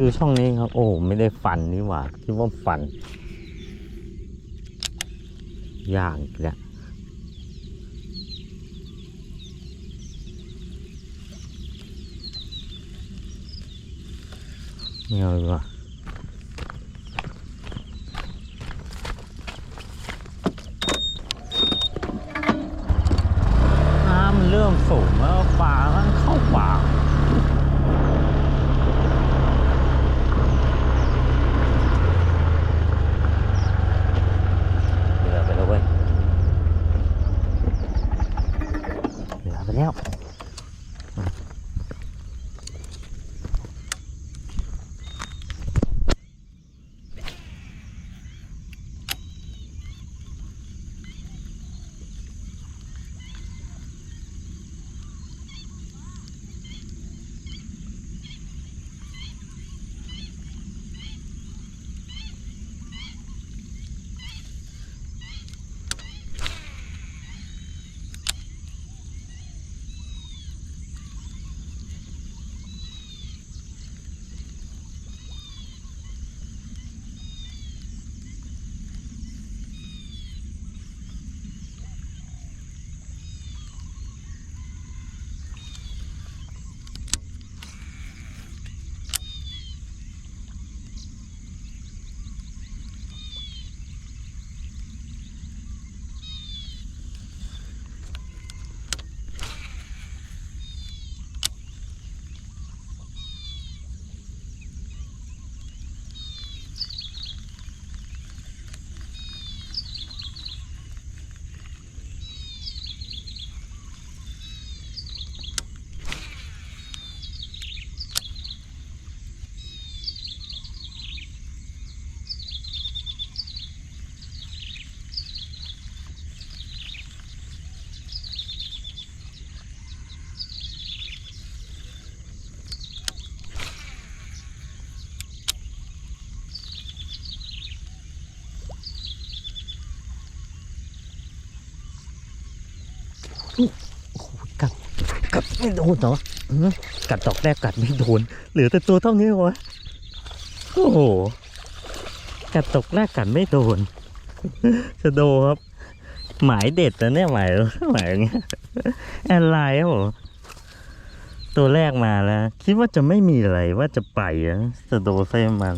ดูช่องนี้ครับ โอ้ไม่ได้ฟันนี่หว่าคิดว่าฟันอย่างอีกแล้วไม่เอาดีกว่าน้ำมันเริ่มสูง กัดกัดไม่โดนเหรอกัดดอกแรกกัดไม่โดน เหลือแต่ตัวเท่านี้วะโอ้โหกัดตกแรกกัดไม่โดนจะโดครับ หมายเด็ดแต่เนี่ยหมายหมายอย่างเงี้ยแอนไลน์ครับผมตัวแรกมาแล้ว คิดว่าจะไม่มีอะไรว่าจะไปอะจะโดไซมัน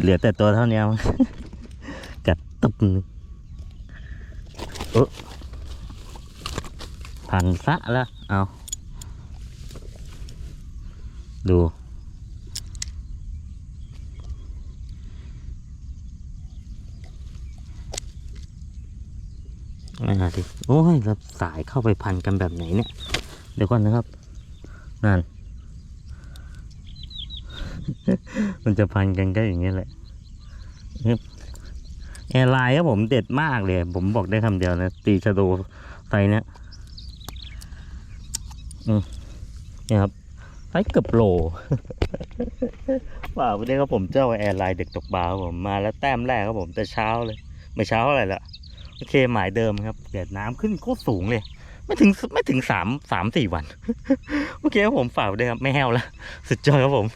เหลือแต่ตัวเท่านี้กัดตุบเออ พันซะแล้วเอาดูนั่นสิโอ้ยแล้วสายเข้าไปพันกันแบบไหนเนี่ย เดี๋ยวก่อนนะครับ นั่น มันจะพันกันก็อย่างนี้แหละแอร์ไลน์ครับผมเด็ดมากเลย ผมบอกได้คำเดียวนะ ตีชะโดไฟเนี้ย นี่ยครับไซส์เกือบโลว่าวันนี้ครับผมเจ้าแอร์ไลน์เด็กตกปลาครับผมมาแล้วแต้มแรกครับผมแต่เช้าเลยไม่เช้าอะไรละโอเคหมายเดิมครับเด็ดน้ำขึ้นโคตรสูงเลย ไม่ถึงไม่ถึงสามสามสี่วัน โอเคครับผมฝากด้วยครับไม่แห้วแล้วสุดยอดครับผม